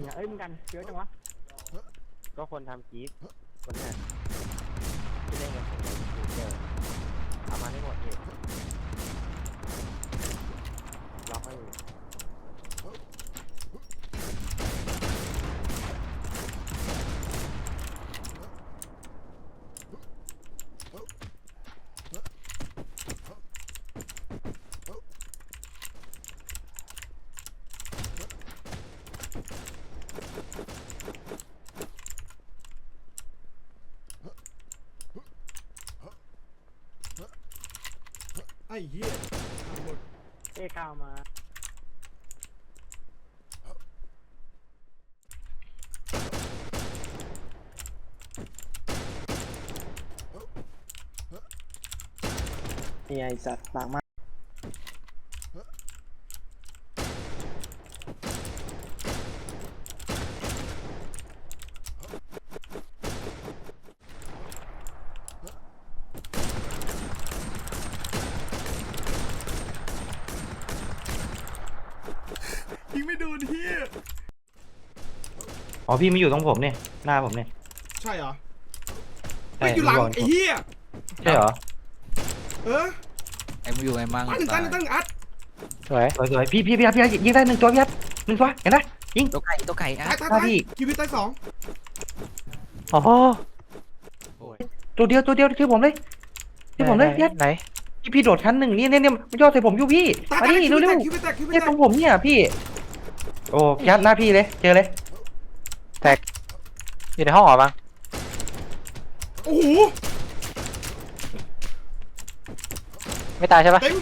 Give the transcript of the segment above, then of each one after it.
เนี่ยเอ้ยมึงกันเยอะจังวะก็คนทำคลิปคนเนี้ยที่เล่นกับผมในเจอเอามาให้หมดเลยล็อกไม่อยู่ ไอ้เหี้ยหมดเอ้ก้าวมานี่ไอสัตว์ปากมาก ยิงไม่โดนเหี้ยอ๋อพี่มาอยู่ตรงผมเนี่ย หน้าผมเนี่ยใช่เหรอใช่ไม่อยู่หลังพี่บอลไอ้เหี้ยใช่เหรอเออไอ้มึงอยู่ไงมั่งตั้งตั้งตั้งอัดสวยสวยสวยพี่พี่พี่พี่ยิงได้หนึ่งตัวพี่ยัดหนึ่งตัวเห็นไหมยิง ตัวไก่ตัวไก่อะตายตายหน้าตายที่คิวบิตตายสองโอ้โหตัวเดียวตัวเดียวที่ผมเลยที่ผมเลยพี่ยัดไหนพี่พี่โดดชั้นหนึ่งนี่เนี่ยเนี่ยมันย่อใส่ผมอยู่พี่ตายมาตายดิคิวบิเร็ตวแตเร็วกคิวบิตแตกคิวบิตเนี่ยแตตรกงผมเนี่ยพี่ โอ้พี่ยัดหน้าพี่เลย เจอเลยอยู่ในห้องเหรอบังโอ้โหไม่ตายใช่ปะเต็ม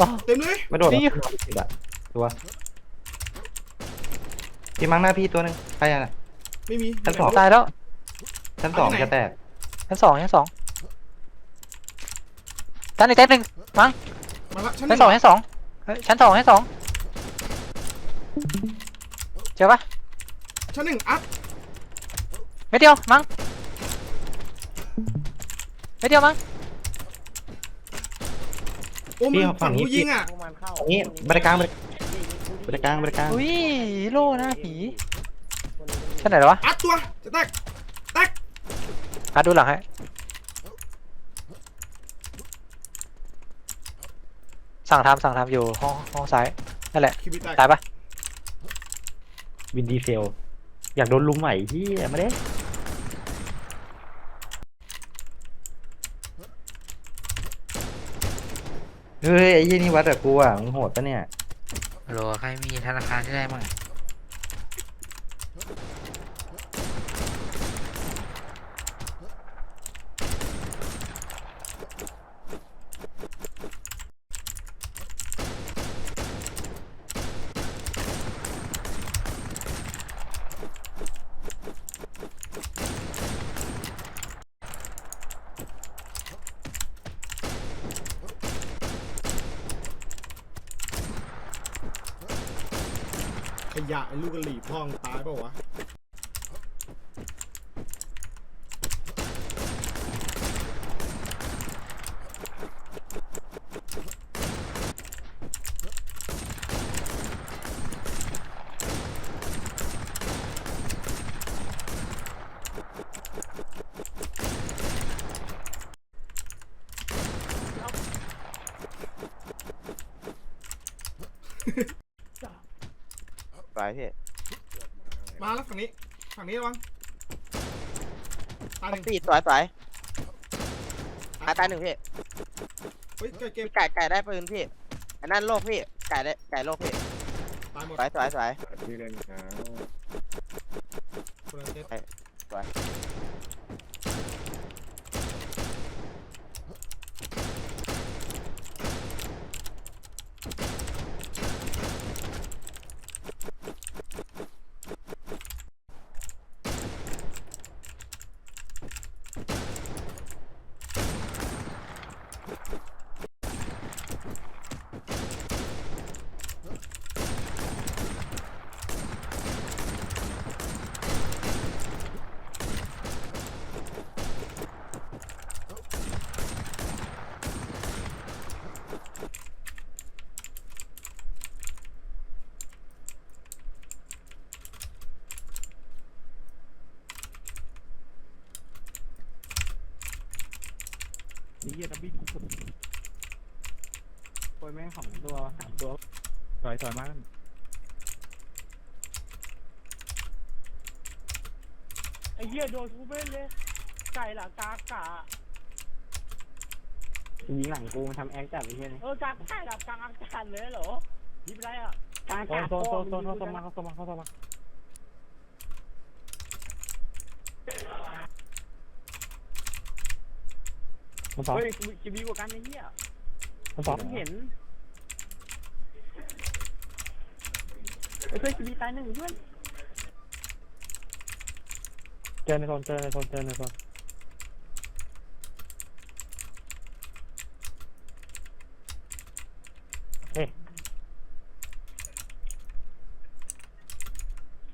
อ๋อ เต็มเลยไม่โดดหรอกนี่ตัวพี่มั้งหน้าพี่ตัวหนึ่งใครอะ ไม่มีชั้นสอง ตายแล้วชั้นสองจะแตกชั้นสองชั้นสองชั้นอีกเต็มหนึ่งมั้งมาละชั้นหชั้นึ่นสองชั้นสองเฮ้ยชั้นสองชั้นสอง เจอปะชั้นหนึ่งอัดไม่เดียวมั้งไม่เดียวมั้งโอ้มึงฝั่งกูยิงอะพวกมันเข้าตรงนี้บริการบริการบริการอุ้ยฮีโร่หน้าผีชั้นไหนเหรอวะอัดตัวจะแตกแตกอะดูหลังให้สั่งทำสั่งทำอยู่ห้องห้องซ้ายนั่นแหละคิวบิตแตกตายปะ วินดีเซล อยากโดนลุมใหม่ที่มาเด้เฮ้ย ไอ้ยี่นี่วัดกับกูอะมึงโหดปะเนี่ยโหลใครมีธนาคารที่ได้มั่ง ขยะไอ้ลูกกระหรี่พ่องตายเปล่าวะ ไปพี่มาแล้วฝั่งนี้ฝั่งนี้ระวังตายหนึ่งพี่สวยสวยตายตายหนึ่งพี่เฮ้ยเก็บเก็บพี่ไก่ไก่ได้ปืนพี่อันนั้นโลกพี่ไก่ได้ไก่โลกพี่ตายหมดสวยสวยสวยคนละเซตต เหี้ยดับบี้กูโอยแม่งของตัวสามตัวถอยถอยมากไอ้เหี้ยโดนกูเบ้นเลย ไก่หละกากะยิงหลังกูมันทำแอคจัดไอ้เหี้ยนี่เออกากไก่ละกางอากาศเลยเหรอยิบไรอะกากาศโซโซนโซนโซนเขาโซนมาเขาโซนมาเขาโซนมา มันสองเฮ้ยกูจะมีกว่ากันไอ้เหี้ยมันสองผมเห็นเฮ้ยเพื่อนจะมีตายหนึ่งเพื่อนเจอในโซนเจอในโซนเจอในโซน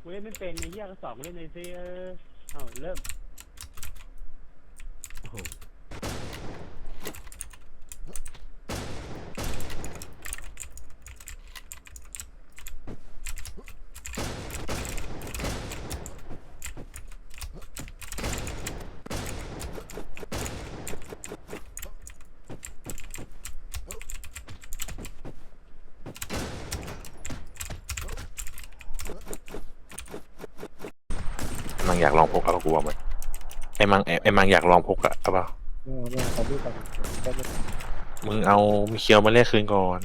กูเล่นไม่เป็นไอ้เหี้ยก็สอบกูเล่นในซีเออเอาเริ่ม มังอยากลองพกเอากูบอกไหมไอ้มังไอ้ไอ้มังอยากลองพกอะเอาเปล่าเนี่ยเนี่ยขอดูก่อนมึงเอามีเคียวมาเรียกคืนก่อน